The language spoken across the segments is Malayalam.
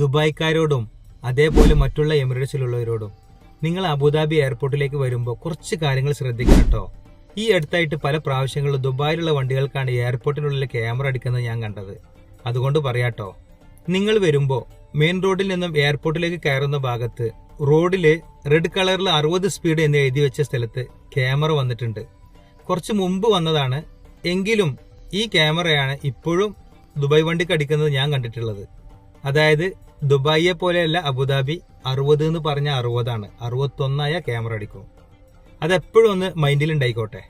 ദുബായ്ക്കാരോടും അതേപോലെ മറ്റുള്ള എമിറേറ്റ്സിലുള്ളവരോടും നിങ്ങൾ അബുദാബി എയർപോർട്ടിലേക്ക് വരുമ്പോൾ കുറച്ച് കാര്യങ്ങൾ ശ്രദ്ധിക്കണം കേട്ടോ. ഈ അടുത്തായിട്ട് പല പ്രാവശ്യങ്ങളിലും ദുബായിലുള്ള വണ്ടികൾക്കാണ് എയർപോർട്ടിനുള്ളിൽ ക്യാമറ അടിക്കുന്നത് ഞാൻ കണ്ടത്. അതുകൊണ്ട് പറയാട്ടോ നിങ്ങൾ വരുമ്പോൾ മെയിൻ റോഡിൽ നിന്നും എയർപോർട്ടിലേക്ക് കയറുന്ന ഭാഗത്ത് റോഡിൽ റെഡ് കളറിൽ അറുപത് സ്പീഡ് എന്ന് എഴുതി വെച്ച സ്ഥലത്ത് ക്യാമറ വന്നിട്ടുണ്ട്. കുറച്ച് മുമ്പ് വന്നതാണ് എങ്കിലും ഈ ക്യാമറയാണ് ഇപ്പോഴും ദുബായ് വണ്ടിക്ക് അടിക്കുന്നത് ഞാൻ കണ്ടിട്ടുള്ളത്. അതായത് ദുബായിയെ പോലെയല്ല അബുദാബി അറുപത് എന്ന് പറഞ്ഞ അറുപതാണ്. അറുപത്തൊന്നായ ക്യാമറ അടിക്കും അതെപ്പോഴും ഒന്ന് മൈൻഡിൽ ഉണ്ടായിക്കോട്ടെ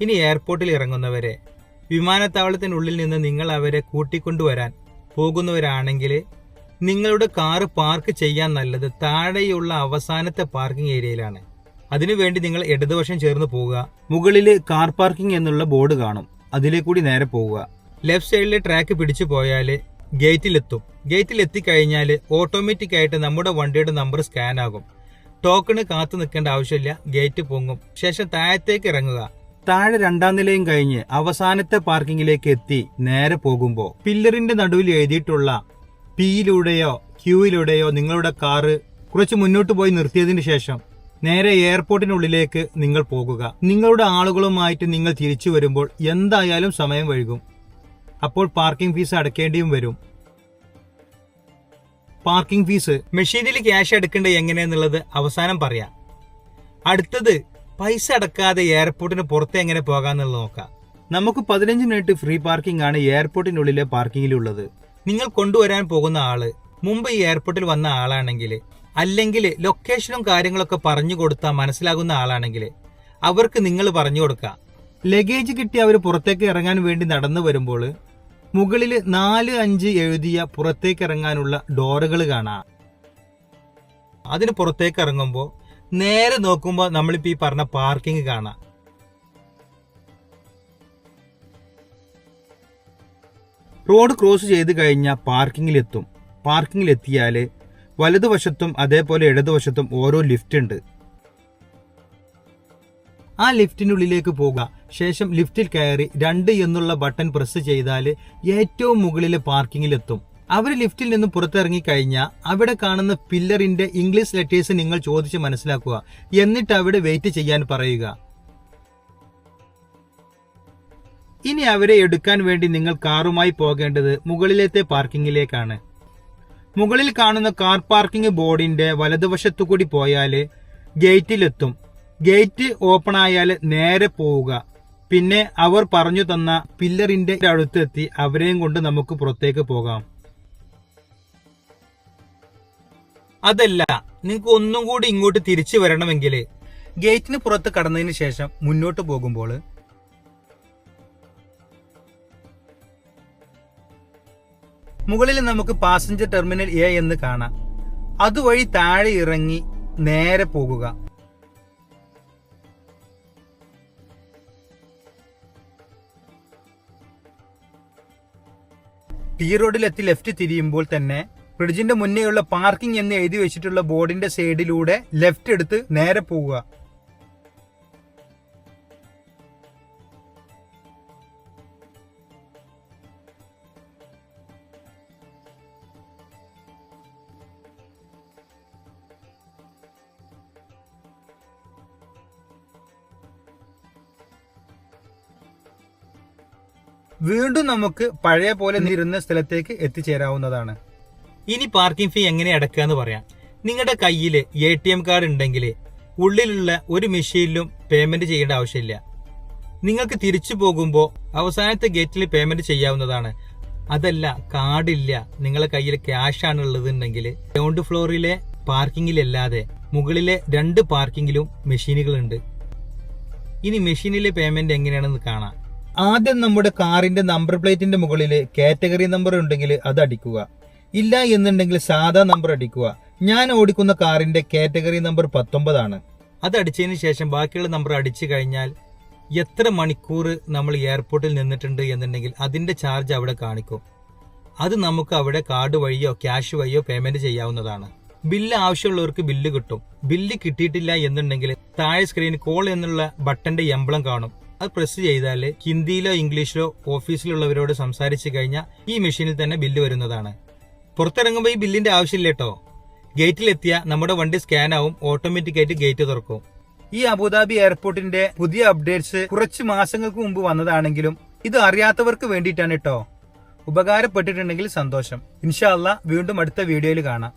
ഇനി എയർപോർട്ടിൽ ഇറങ്ങുന്നവരെ വിമാനത്താവളത്തിനുള്ളിൽ നിന്ന് നിങ്ങൾ അവരെ കൂട്ടിക്കൊണ്ടുവരാൻ പോകുന്നവരാണെങ്കിൽ നിങ്ങളുടെ കാറ് പാർക്ക് ചെയ്യാൻ നല്ലത് താഴെയുള്ള അവസാനത്തെ പാർക്കിംഗ് ഏരിയയിലാണ്. അതിനുവേണ്ടി നിങ്ങൾ ഇടതുവശം ചേർന്ന് പോവുക. മുകളിൽ കാർ പാർക്കിംഗ് എന്നുള്ള ബോർഡ് കാണും. അതിലേ കൂടി നേരെ പോവുക. ലെഫ്റ്റ് സൈഡിലെ ട്രാക്ക് പിടിച്ചു പോയാൽ ഗേറ്റിലെത്തും. ഗേറ്റിൽ എത്തിക്കഴിഞ്ഞാൽ ഓട്ടോമാറ്റിക് ആയിട്ട് നമ്മുടെ വണ്ടിയുടെ നമ്പർ സ്കാൻ ആകും ടോക്കണ് കാത്തു നിൽക്കേണ്ട ആവശ്യമില്ല ഗേറ്റ് പൊങ്ങും. ശേഷം താഴത്തേക്ക് ഇറങ്ങുക. താഴെ രണ്ടാം നിലയും കഴിഞ്ഞ് അവസാനത്തെ പാർക്കിങ്ങിലേക്ക് എത്തി നേരെ പോകുമ്പോൾ പില്ലറിന്റെ നടുവിൽ എഴുതിയിട്ടുള്ള പിയിലൂടെയോ ക്യൂയിലൂടെയോ നിങ്ങളുടെ കാറ് കുറച്ച് മുന്നോട്ട് പോയി നിർത്തിയതിന് ശേഷം നേരെ എയർപോർട്ടിനുള്ളിലേക്ക് നിങ്ങൾ പോകുക. നിങ്ങളുടെ ആളുകളുമായിട്ട് നിങ്ങൾ തിരിച്ചു വരുമ്പോൾ എന്തായാലും സമയം വൈകും. അപ്പോൾ പാർക്കിംഗ് ഫീസ് അടക്കേണ്ടിയും വരും. പാർക്കിംഗ് ഫീസ് മെഷീനിൽ ക്യാഷ് എടുക്കേണ്ടത് എങ്ങനെയെന്നുള്ളത് അവസാനം പറയാം. അടുത്തത് പൈസ അടക്കാതെ എയർപോർട്ടിന് പുറത്ത് എങ്ങനെ പോകാമെന്നുള്ളത് നോക്കാം. നമുക്ക് പതിനഞ്ച് മിനിറ്റ് ഫ്രീ പാർക്കിംഗ് ആണ് എയർപോർട്ടിനുള്ളിലെ പാർക്കിങ്ങിലുള്ളത് നിങ്ങൾ കൊണ്ടുവരാൻ പോകുന്ന ആൾ മുമ്പ് ഈ എയർപോർട്ടിൽ വന്ന ആളാണെങ്കിൽ അല്ലെങ്കിൽ ലൊക്കേഷനും കാര്യങ്ങളൊക്കെ പറഞ്ഞു കൊടുത്താൽ മനസ്സിലാകുന്ന ആളാണെങ്കിൽ അവർക്ക് നിങ്ങൾ പറഞ്ഞു കൊടുക്കുക ലഗേജ് കിട്ടി അവർ പുറത്തേക്ക് ഇറങ്ങാൻ വേണ്ടി നടന്നു വരുമ്പോൾ മുകളിൽ നാല് അഞ്ച് എഴുതിയ പുറത്തേക്ക് ഇറങ്ങാനുള്ള ഡോറുകൾ കാണാം. അതിന് പുറത്തേക്ക് ഇറങ്ങുമ്പോൾ നേരെ നോക്കുമ്പോൾ നമ്മളിപ്പോൾ ഈ പറഞ്ഞ പാർക്കിംഗ് കാണാം. റോഡ് ക്രോസ് ചെയ്ത് കഴിഞ്ഞാൽ പാർക്കിങ്ങിലെത്തും. പാർക്കിങ്ങിലെത്തിയാൽ വലതുവശത്തും അതേപോലെ ഇടതുവശത്തും ഓരോ ലിഫ്റ്റ് ഉണ്ട് ആ ലിഫ്റ്റിനുള്ളിലേക്ക് പോകുക. ശേഷം ലിഫ്റ്റിൽ കയറി രണ്ട് എന്നുള്ള ബട്ടൺ പ്രസ് ചെയ്താൽ ഏറ്റവും മുകളിലെ പാർക്കിങ്ങിലെത്തും. അവർ ലിഫ്റ്റിൽ നിന്ന് പുറത്തിറങ്ങി കഴിഞ്ഞാൽ അവിടെ കാണുന്ന പില്ലറിന്റെ ഇംഗ്ലീഷ് ലെറ്റേഴ്സ് നിങ്ങൾ ചോദിച്ച് മനസ്സിലാക്കുക. എന്നിട്ട് അവിടെ വെയിറ്റ് ചെയ്യാൻ പറയുക. ഇനി അവരെ എടുക്കാൻ വേണ്ടി നിങ്ങൾ കാറുമായി പോകേണ്ടത് മുകളിലത്തെ പാർക്കിങ്ങിലേക്കാണ്. മുകളിൽ കാണുന്ന കാർ പാർക്കിംഗ് ബോർഡിന്റെ വലതുവശത്തു കൂടി പോയാൽ ഗേറ്റിലെത്തും. ഗേറ്റ് ഓപ്പൺ ആയാൽ നേരെ പോവുക. പിന്നെ അവർ പറഞ്ഞു തന്ന പില്ലറിന്റെ അടുത്തെത്തി അവരെയും കൊണ്ട് നമുക്ക് പുറത്തേക്ക് പോകാം. അതല്ല നിങ്ങൾക്ക് ഒന്നും കൂടി ഇങ്ങോട്ട് തിരിച്ചു വരണമെങ്കിൽ ഗേറ്റിന് പുറത്ത് കടന്നതിന് ശേഷം മുന്നോട്ട് പോകുമ്പോൾ മുകളിൽ നമുക്ക് പാസഞ്ചർ ടെർമിനൽ എ എന്ന് കാണാം. അതുവഴി താഴെ ഇറങ്ങി നേരെ പോകുക. ടി റോഡിലെത്തി ലെഫ്റ്റ് തിരിയുമ്പോൾ തന്നെ ബ്രിഡ്ജിന്റെ മുന്നേയുള്ള പാർക്കിംഗ് എന്ന് എഴുതി വെച്ചിട്ടുള്ള ബോർഡിന്റെ സൈഡിലൂടെ ലെഫ്റ്റ് എടുത്ത് നേരെ പോവുക. വീണ്ടും നമുക്ക് പഴയ പോലെ നിരുന്ന സ്ഥലത്തേക്ക് എത്തിച്ചേരാവുന്നതാണ്. ഇനി പാർക്കിംഗ് ഫീ എങ്ങനെ അടക്കുക എന്ന് പറയാം. നിങ്ങളുടെ കയ്യിൽ എ ടി എം കാർഡ് ഉണ്ടെങ്കിൽ ഉള്ളിലുള്ള ഒരു മെഷീനിലും പേയ്മെന്റ് ചെയ്യേണ്ട ആവശ്യമില്ല. നിങ്ങൾക്ക് തിരിച്ചു പോകുമ്പോൾ അവസാനത്തെ ഗേറ്റിൽ പേയ്മെന്റ് ചെയ്യാവുന്നതാണ്. അതല്ല കാർഡില്ല നിങ്ങളുടെ കയ്യിൽ ക്യാഷ് ആണ് ഉള്ളതെന്നുണ്ടെങ്കിൽ ഗ്രൗണ്ട് ഫ്ലോറിലെ പാർക്കിങ്ങിലല്ലാതെ മുകളിലെ രണ്ട് പാർക്കിങ്ങിലും മെഷീനുകളുണ്ട് ഇനി മെഷീനിലെ പേയ്മെന്റ് എങ്ങനെയാണെന്ന് കാണാം. ആദ്യം നമ്മുടെ കാറിന്റെ നമ്പർ പ്ലേറ്റിന്റെ മുകളിൽ കാറ്റഗറി നമ്പർ ഉണ്ടെങ്കിൽ അത് അടിക്കുക. ഇല്ല എന്നുണ്ടെങ്കിൽ സാധാ നമ്പർ അടിക്കുക. ഞാൻ ഓടിക്കുന്ന കാറിന്റെ കാറ്റഗറി നമ്പർ പത്തൊമ്പതാണ്. അത് അടിച്ചതിന് ശേഷം ബാക്കിയുള്ള നമ്പർ അടിച്ചു കഴിഞ്ഞാൽ എത്ര മണിക്കൂർ നമ്മൾ എയർപോർട്ടിൽ നിന്നിട്ടുണ്ട് എന്നുണ്ടെങ്കിൽ അതിന്റെ ചാർജ് അവിടെ കാണിക്കും. അത് നമുക്ക് അവിടെ കാർഡ് വഴിയോ ക്യാഷ് വഴിയോ പേയ്മെന്റ് ചെയ്യാവുന്നതാണ്. ബില്ല് ആവശ്യമുള്ളവർക്ക് ബില്ല് കിട്ടും. ബില്ല് കിട്ടിയിട്ടില്ല എന്നുണ്ടെങ്കിൽ താഴെ സ്ക്രീനിൽ കോൾ എന്നുള്ള ബട്ടന്റെ എംബ്ലം കാണും. അത് പ്രസ് ചെയ്താൽ ഹിന്ദിയിലോ ഇംഗ്ലീഷിലോ ഓഫീസിലുള്ളവരോട് സംസാരിച്ചു കഴിഞ്ഞാൽ ഈ മെഷീനിൽ തന്നെ ബില്ല് വരുന്നതാണ്. പുറത്തിറങ്ങുമ്പോൾ ഈ ബില്ലിന്റെ ആവശ്യമില്ല കേട്ടോ ഗേറ്റിലെത്തിയ നമ്മുടെ വണ്ടി സ്കാൻ ആവും ഓട്ടോമാറ്റിക് ആയിട്ട് ഗേറ്റ് തുറക്കും. ഈ അബുദാബി എയർപോർട്ടിന്റെ പുതിയ അപ്ഡേറ്റ്സ് കുറച്ച് മാസങ്ങൾക്ക് മുമ്പ് വന്നതാണെങ്കിലും ഇത് അറിയാത്തവർക്ക് വേണ്ടിയിട്ടാണ് കേട്ടോ. ഉപകാരപ്പെട്ടിട്ടുണ്ടെങ്കിൽ സന്തോഷം. ഇൻഷാല്ല വീണ്ടും അടുത്ത വീഡിയോയിൽ കാണാം.